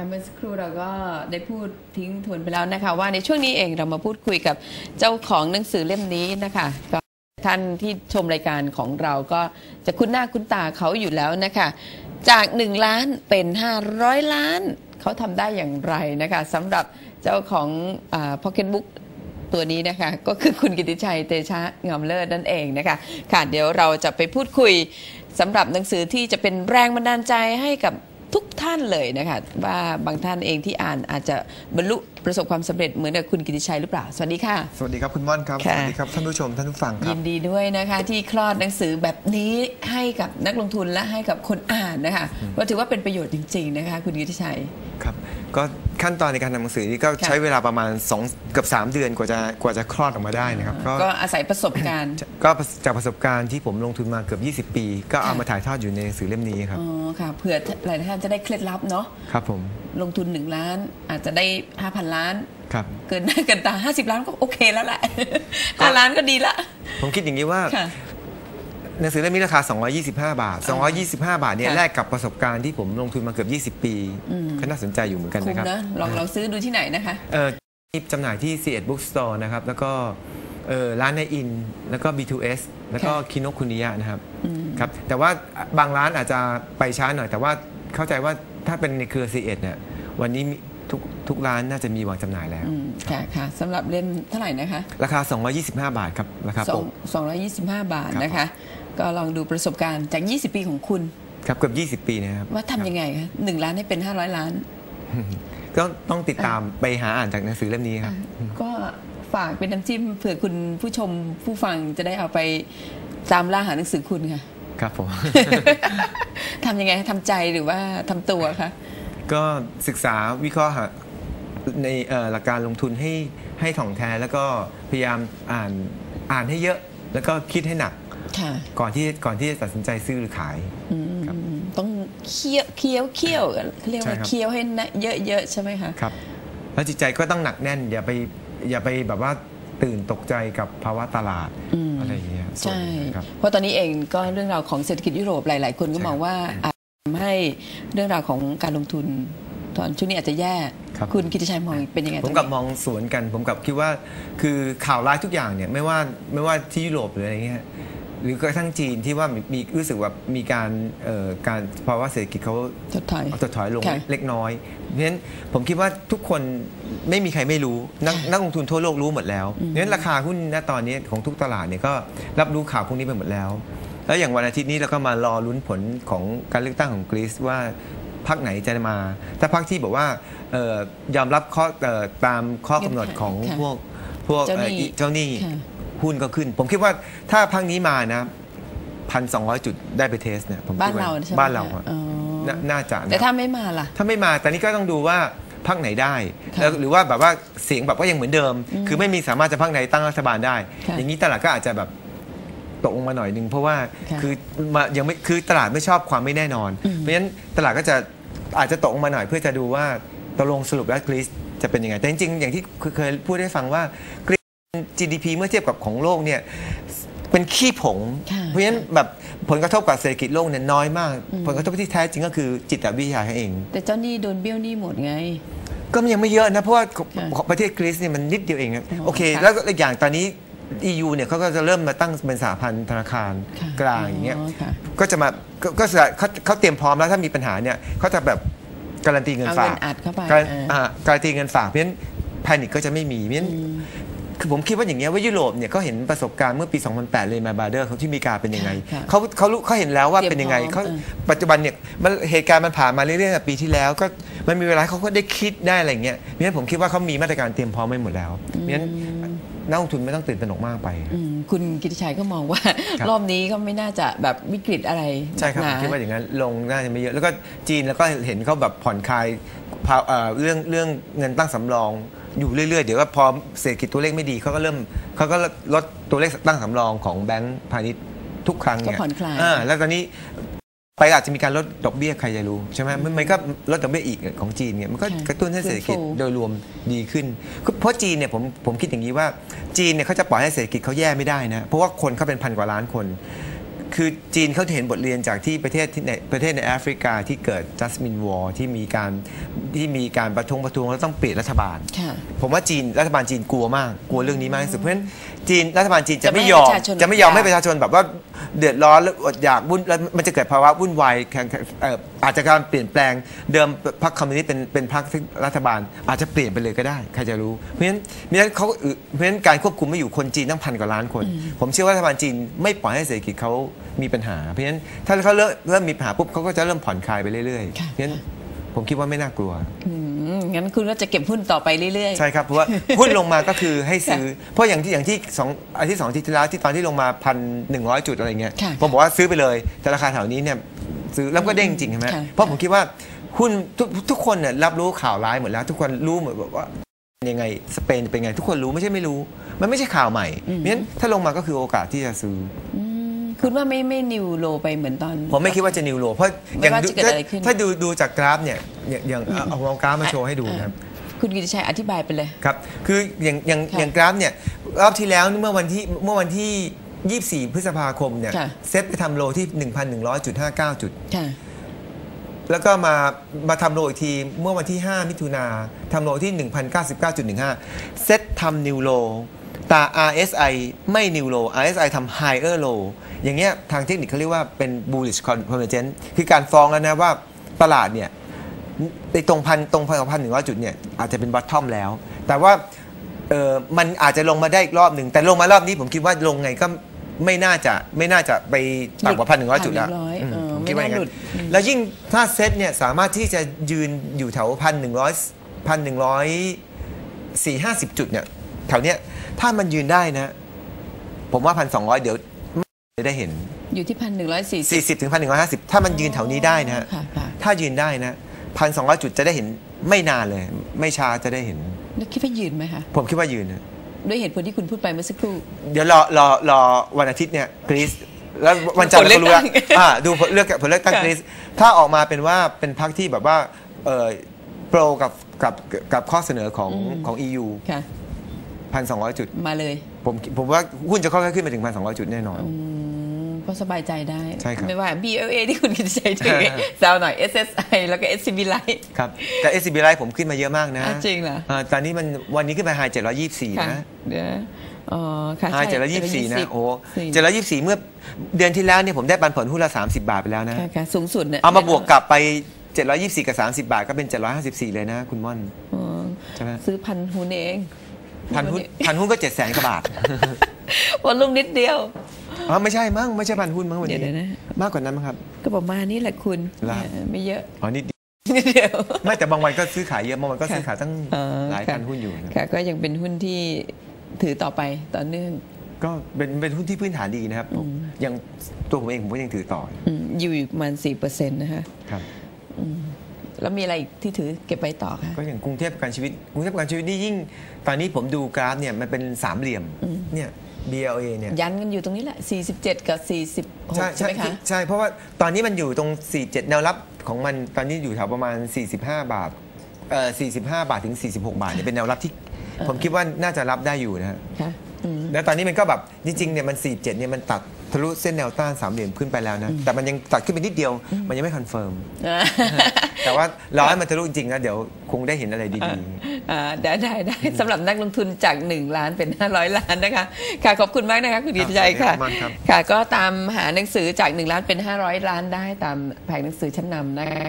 ค่ะเมื่อสักครู่เราก็ได้พูดทิ้งทวนไปแล้วนะคะ ว่าในช่วงนี้เองเรามาพูดคุยกับเจ้าของหนังสือเล่มนี้นะคะก็ท่านที่ชมรายการของเราก็จะคุ้นหน้าคุ้นตาเขาอยู่แล้วนะคะ จาก 1 ล้านเป็น 500 ล้าน เขาทำได้อย่างไรนะคะสำหรับเจ้าของพ็อกเก็ตบุ๊กตัวนี้นะคะ ก็คือคุณกิติชัยเตชะงามเลิศนั่นเองนะคะ ค่ะเดี๋ยวเราจะไปพูดคุยสำหรับหนังสือที่จะเป็นแรงบันดาลใจให้กับ ทุกท่านเลยนะคะว่าบางท่านเองที่อ่านอาจจะบรรลุ ประสบความสำเร็จเหมือนกับคุณกิติชัยหรือเปล่า สวัสดีค่ะ สวัสดีครับคุณม่อนครับค่ะสวัสดีครับท่านผู้ชมท่านผู้ฟังคยิรับนดีด้วยนะคะ ที่คลอดหนังสือแบบนี้ให้กับนักลงทุนและให้กับคนอ่านนะคะก็ถือว่าเป็นประโยชน์จริง ๆ นะคะ คุณกิติชัย ครับ ก็ขั้นตอนในการทำหนังสือนี่ก็ค่ะใช้เวลาประมาณ2เกือบ3 เดือนกว่าจะกว่าจะคลอดออกมาได้นะครับก็ก็อาศัยประสบการณ์ ก็จากประสบการณ์ที่ผมลงทุนมาเกือบ 20 ปี ก็เอาค่ะมาถ่ายทอดอยู่ในหนังสือเล่มนี้ครับ อ๋อค่ะ เผื่อหลายท่านจะได้เคล็ดลับเนาะ ครับผมลงทุน 1 ล้าน อาจจะได้ 5,000 ล้าน ครับ เกินหน้าเกินตา 50 ล้านก็โอเคแล้วแหละ5ล้านก็ดีละ ผมคิดอย่างนี้ว่าค่ะหนังสือเล่มนี้ราคา 225 บาท 225 บาทเนี่ยค่ะแลกกับประสบการณ์ที่ผมลงทุนมาเกือบ 20 ปีก็น่าสนใจอยู่เหมือนกันคุ้มนะครับนะลองลองซื้อดูที่ไหนนะคะเออที่จำหน่ายที่ C1 Bookstore นะครับ แล้วก็เออร้านในอิน แล้วก็ B2S แล้วก็ค่ะคิโนคุนิยะนะครับครับ แต่ว่าบางร้านอาจจะไปช้าหน่อย แต่ว่าเข้าใจว่า ถ้าเป็นในเครือ C1 เนี่ยวันนี้มีทุกทุกร้านน่าจะมีวางจำหน่ายแล้วอืมค่ะค่ะสำหรับเล่มเท่าไหร่นะคะ ราคา 225 บาทครับ ราคาสอปงกสองร้อยยี่สิบห้าบาทครับนะคะ ก็ลองดูประสบการณ์จาก 20 ปีของคุณ ครับเกือบ20 ปีนะครับ ว่าทำยังไงคะหนึ่งล้านให้เป็น 500 ล้าน ก็ต้องติดตามไปหาอ่านจากหนังสือเล่มนี้ครับ ก็ฝากเป็นน้ำจิ้มเผื่อคุณผู้ชมผู้ฟังจะได้เอาไปตามล่าหาหนังสือคุณค่ะ ครับผม ทำยังไงทำใจหรือว่าทำตัวคะ ก็ศึกษาวิเคราะห์หาในเอ่อหลักการลงทุนให้ให้ถ่องแท้แล้วก็พยายามอ่านอ่านให้เยอะ แล้วก็คิดให้หนักค่ะก่อนที่ก่อนที่จะตัดสินใจซื้อหรือขายอืมต้องเคี้ยวเคี้ยวเคี้ยวเขาเรียกว่าใช่ครับเคี้ยวให้นะเยอะๆใช่ไหมคะครับแล้วจิตใจก็ต้องหนักแน่น อย่าไปอย่าไปแบบว่าตื่นตกใจกับภาวะตลาดอืมอะไรอย่างเงี้ยส่วน ใช่หนึ่งครับเพราะตอนนี้เองก็เรื่องราวของเศรษฐกิจยุโรปหลาย ๆ คนก็ใช่มองว่าอาจทำให้เรื่องราวของการลงทุนตอนช่วงนี้อาจจะแย่ครับคุณกิติชัยมองเป็นยังไงผมกับมองสวนกัน ผมกับคิดว่าคือข่าวร้ายทุกอย่างเนี่ยไม่ว่าไม่ว่าที่ยุโรปหรืออะไรเงี้ย หรือกระทั่งจีนที่ว่ามีมีรู้สึกว่ามีการเอ่อการภาวะเศรษฐกิจเขาถดถอยเอาถดถอยลงค่ะเล็กน้อย เพราะฉะนั้นผมคิดว่าทุกคนไม่มีใครไม่รู้ นักค่ะนักลงทุนทั่วโลกรู้หมดแล้วเพราะฉะนั้นราคาหุ้นณตอนนี้ของทุกตลาดเนี่ยก็รับรู้ข่าวพวกนี้ไปหมดแล้ว แล้วอย่างวันอาทิตย์นี้เราก็มารอลุ้นผลของการเลือกตั้งของกรีซว่าพรรคไหนจะมา ถ้าพรรคที่บอกว่าเอ่อยอมรับข้อเอ่อตามข้อกำหนดของค่ะพวกพวกเจ้าหนี้เอ่อเจ้า หนี้ค่ะหุ้นก็ขึ้น ผมคิดว่าถ้าพรรคนี้มานะพันสองจุดได้ไปเทสเนี่ยผมบ้าคินดว่าเราใช่ไหมบ้านเราคะอะอ๋อนาน่าจะนะแต่ถ้าไม่มาล่ะ ถ้าไม่มาแต่นี้ก็ต้องดูว่าพักไหนได้ค่ะแล้วหรือว่าแบบว่าเสียงแบบว่ายังเหมือนเดิม คือไม่มีสามารถจะพักไหนตั้งรัฐบาลได้ค่ะอย่างนี้ตลาดก็อาจจะแบบตกลงมาหน่อยนึงเพราะว่าค่ะคือมายังไม่คือตลาดไม่ชอบความไม่แน่นอน เพราะฉะนั้นตลาดก็จะอาจจะตกลงมาหน่อยเพื่อจะดูว่าตกลงสรุปแล้วกรีซจะเป็นยังไงแต่จริงๆอย่างที่เคยพูดให้ฟังว่ากรีซ GDP เมื่อเทียบกับของโลกเนี่ยเป็นขี้ผงค่ะเพราะฉะนั้นแบบผลกระทบกับเศรษฐกิจโลกเนี่ยน้อยมาก ผลกระทบที่แท้จริงก็คือจิตวิทยาเอง แต่เจ้าหนี้โดนเบี้ยวหนี้หมดไง ก็ยังไม่เยอะนะ เพราะว่าค่ะของประเทศกรีซเนี่ยมันนิดเดียวเองนะอ๋อโอเคค่ะแล้วก็อีกอย่างตอนนี้ EU เนี่ยเขาก็จะเริ่มมาตั้งเป็นสหพันธ์ธนาคารค่ะกลางอย่างเงี้ยอ๋อค่ะก็จะมาก็ก็จะเขาเขาเตรียมพร้อมแล้วถ้ามีปัญหาเนี่ยเขาจะแบบการันตีเงินเอาฝาเงิกนอัดเข้าไปการเอออ่าการันตีเงินฝากเพราะฉะนั้นแพนิคก็จะไม่มีเพราะฉะนั้น คือผมคิดว่าอย่างเงี้ยว่ายุโรปเนี่ยเขาเห็นประสบการณ์เมื่อปี 2008 เลยมาบาเดอร์เขาที่อเมริกาเป็นยังไงค่ะเขาเขารู้เขาเห็นแล้วว่าเตรียมเป็นยังไงพร้อเขามเออปัจจุบันเนี่ยมันเหตุการณ์มันผ่านมาเรื่อยๆตั้งแต่ปีที่แล้ว ก็มันมีเวลาให้เขาก็ได้คิดได้อะไรเงี้ยเพราะฉะนั้นผมคิดว่าเขามีมาตรการเตรียมพร้อมไว้หมดแล้วเพราะฉะนั้นนักลงทุนไม่ต้องตื่นตระหนกมากไปอืมคุณกิติชัยก็มองว่าครับรอบนี้ก็ไม่น่าจะแบบวิกฤตอะไร ใช่ครับหผนามคิดว่าอย่างนั้นลงน่าจะไม่เยอะ แล้วก็จีนแล้วก็เห็นเขาแบบผ่อนคลายภาเอ่อเรื่องเรื่องเงินตั้งสำรอง อยู่เรื่อย ๆ เดี๋ยวก็พอเศรษฐกิจตัวเลขไม่ดีเขาก็เริ่มเขาก็ลดตัวเลขตั้งสำรองของแบงก์พาณิชย์ทุกครั้งเนี่ยก็ผ่อนคลาย อ่าแล้วตอนนี้ไปอาจจะมีการลดดอกเบี้ยใครจะรู้ใช่ไหมมันมันก็ลดดอกเบี้ยอีกของจีนเนี่ยมันก็ค่ะกระตุ้นให้เศรษฐกิจฟื้นฟู โดยรวมดีขึ้นคือเพราะจีนเนี่ยผมผมคิดอย่างนี้ว่าจีนเนี่ยเขาจะปล่อยให้เศรษฐกิจเขาแย่ไม่ได้นะเพราะว่าคนเขาเป็นพันกว่าล้านคน คือจีนเขาเห็นบทเรียนจากที่ประเทศที่ในประเทศในแอฟริกาที่เกิดจัสมินวอร์ที่มีการที่มีการประท้วงประท้วงแล้วต้องเปลี่ยนรัฐบาลค่ะผมว่าจีนรัฐบาลจีนกลัวมากกลัวเรื่องนี้มากที่สุดเพราะฉะนั้นจีนรัฐบาลจีนจะจะไม่ไม่ยอมให้ประชาชนจะไม่ยอมอดอยากให้ประชาชนแบบว่า เดือดร้อนแล้วอดอยากวุ่นแล้วมันจะเกิดภาวะวุ่นวายแข่งเอ่ออาจจะการเปลี่ยนแปลงเดิมพรรคคอมมิวนิสต์เป็นเป็นพรรคที่รัฐบาล อาจจะเปลี่ยนไปเลยก็ได้ใครจะรู้ เพราะฉะนั้นเพราะฉะนั้นเขาเพราะฉะนั้นการควบคุมไม่อยู่คนจีนตั้งพันกว่าล้านคน ผมเชื่อว่ารัฐบาลจีนไม่ปล่อยให้เศรษฐกิจเขามีปัญหา เพราะฉะนั้นถ้าเขาเริ่มเริ่มมีปัญหาปุ๊บเขาก็จะเริ่มผ่อนคลายไปเรื่อยๆเพค่ะราะฉะนั้นผมคิดว่าไม่น่ากลัวอื งั้นคุณก็จะเก็บหุ้นต่อไปเรื่อย ๆ ใช่ครับเพราะว่าหุ้นลงมาก็คือให้ซื้อ เพราะอย่างที่อย่างที่สองอาทิตย์สองอาทิตย์ที่แล้วที่ตอนที่ลงมาพันหนึ่งร้อยจุดอะไรเงี้ยค่ะผมบอกว่าซื้อไปเลย แต่ราคาแถวนี้เนี่ยซื้อแล้วก็เด้งจริงใช่ไหมค่ะ เพราะผมคิดว่าหุ้นทุกทุกคนเนี่ยรับรู้ข่าวร้ายหมดแล้ว ทุกคนรู้หมดว่ายังไงสเปนเป็นไง ทุกคนรู้ไม่ใช่ไม่รู้ มันไม่ใช่ข่าวใหม่เพราะฉะนั้นถ้าลงมาก็คือโอกาสที่จะซื้ออืม คุณว่าไม่ไม่นิวโลไปเหมือนตอน ผมไม่คิดว่าจะนิวโลเพราะอย่างไม่ว่าดูจะเกิดถ้าอะไรขึ้น ถ้าดูดูจากกราฟเนี่ยอย่างอย่างเอาเอาเอากราฟมาโชว์ให้ดูนะครับ คุณกิติชัยอธิบายไปเลย ครับ คืออย่างอย่างค่ะอย่างกราฟเนี่ยรอบที่แล้วเมื่อวันที่เมื่อวันที่ 24 พฤษภาคมเนี่ยค่ะ เซตไปทำโลที่ 1,100.59 จุด ค่ะ แล้วก็มามาทำโลอีกทีเมื่อวันที่ 5 มิถุนาทำโลที่ 1,099.15 เซตทำนิวโล แต่ RSI ไม่นิวโล RSI ทำ higher low อย่างเงี้ยทางเทคนิคเขาเรียกว่าเป็น bullish convergence คือการฟ้องแล้วนะว่าตลาดเนี่ยในตรงพันตรงพันกับพันหนึ่งร้อยจุดเนี่ยอาจจะเป็นบอททอมแล้ว แต่ว่าเออมันอาจจะลงมาได้อีกรอบหนึ่ง แต่ลงมารอบนี้ผมคิดว่าลงไงก็ไม่น่าจะไม่น่าจะไปต่ำกว่าพันหนึ่งร้อยจุดแล้ว1,100อืมเออผมไม่คิดว่าอย่างน่าหลุนั้ดนแล้วยิ่งถ้าเซตเนี่ยสามารถที่จะยืนอยู่แถวพันหนึ่งร้อยพันหนึ่งร้อยสี่ห้าสิบจุดเนี่ย แถวเนี้ยถ้ามันยืนได้นะ ผมว่าพันสองร้อยเดี๋ยวจะได้เห็น อยู่ที่พันหนึ่งร้อยสี่สิบ40ถึงพันหนึ่งร้อยห้าสิบถ้ามันยืนแถวนี้ได้นะฮะค่ะค่ะถ้ายืนได้นะพันสองร้อยจุดจะได้เห็นไม่นานเลย ไม่ช้าจะได้เห็นแล้วคิดว่ายืนไหมคะผมคิดว่ายืนนะด้วยเหตุผลที่คุณพูดไปเมื่อสักครู่ เดี๋ยวรอรอรอวันอาทิตย์เนี่ยกรีซแล้ววันจันทร์ผลเลืเราอกก็รู้แล้วตั้งอ่าดูผลเลือกผลเลือกตั้งค่ะกรีซถ้าออกมาเป็นว่าเป็นพรรคที่แบบว่าเออโปรกับกับกับข้อเสนอของของ EU ค่ะพันสองร้อยจุด มาเลย ผมผมว่าหุ้นจะค่อยๆขึ้นไปถึงพันสองร้อยจุดแน่นอนอืมก็สบายใจได้ ใช่ครับ ไม่ว่า BLA ที่คุณกิติชัยถือแซวหน่อย SSI แล้วก็ SCB Life ครับ แต่ SCB Life ผมขึ้นมาเยอะมากนะอะจริงเหรอาตอนนี้มันวันนี้ขึ้นไปไฮเจ็ดร้อยยี่สิบสี่ค่ะนะเดี๋ยวอ๋อค่ะอ่าเจ็ดร้อยยี่สิบสี่นะโอ้สี่เจ็ดร้อยยี่สิบสี่เมื่อเดือนที่แล้วเนี่ยผมได้ปันผลหุ้นละสามสิบาทไปแล้วนะค่ะค่ะสูงสุดเนี่ยเอามาบวกกลับไปเจ็ดร้อยยี่สิบสี่กับสามสิบาทก็เป็นเจ็ดร้อยห้าสิบสี่เลยนะ คุณม่อนอ๋อใช่ไหมซื้อพันหุ้นเอง พันหุ้นพันหุ้นก็เจ็ดแสนกว่าบาทวันลุงนิดเดียวอ๋อไม่ใช่มั้งไม่ใช่พันหุ้นมั้งวันนี้เดี๋ยวนะมากกว่านั้นมั้งครับ ก็ประมาณนี้แหละคุณเหรอเออไม่เยอะอ๋อนี่นิดเดียวไม่แต่บางวันก็ซื้อขายเยอะบางวันก็ค่ะซื้อขายตั้งอ๋อหลายค่ะพันหุ้นอยู่นะค่ะก็ยังเป็นหุ้นที่ถือต่อไปต่อเนื่อง ก็เป็นเป็นหุ้นที่พื้นฐานดีนะครับผมอย่างตัวผมเองผมก็ยังถือต่ออืมอยู่อีกประมาณสี่เปอร์เซ็นต์นะคะครับ แล้วมีอะไรอีกที่ถือเก็บไว้ต่อคะก็อย่างกรุงเทพประกันชีวิตกรุงเทพประกันชีวิตนี่ยิ่ง ตอนนี้ผมดูกราฟเนี่ยมันเป็นสามเหลี่ยมเนี่ย BLA เนี่ยยันกันอยู่ตรงนี้แหละ 47 กับ 46 ใช่ใช่ใช่ไหมคะใช่ เพราะว่าตอนนี้มันอยู่ตรง 47 แนวรับของมันตอนนี้อยู่แถวประมาณ 45 บาทเอ่อ45 บาทถึง 46 บาทเนี่ยเป็นแนวรับที่ผมคิดว่าน่าจะรับได้อยู่นะฮะค่ะอืมแล้วตอนนี้มันก็แบบจริงๆเนี่ยมัน 47 เนี่ยมันตัด ทะลุเส้นแนวต้านสามเหลี่ยมขึ้นไปแล้วนะ แต่มันยังตัดขึ้นไปนิดเดียว มันยังไม่คอนเฟิร์มอ่าแต่ว่ารอให้มันทะลุจริงๆนะเดี๋ยวคงได้เห็นอะไรดีอ่าได้ได้ได้สำหรับนักลงทุนจาก 1 ล้านเป็น 500 ล้านนะคะ ค่ะขอบคุณมากนะคะคุณกิติชัยค่ะขอบคุณมากครับค่ะ ก็ตามหาหนังสือจาก 1 ล้านเป็น 500 ล้านได้ตามแผงหนังสือชั้นนำนะคะ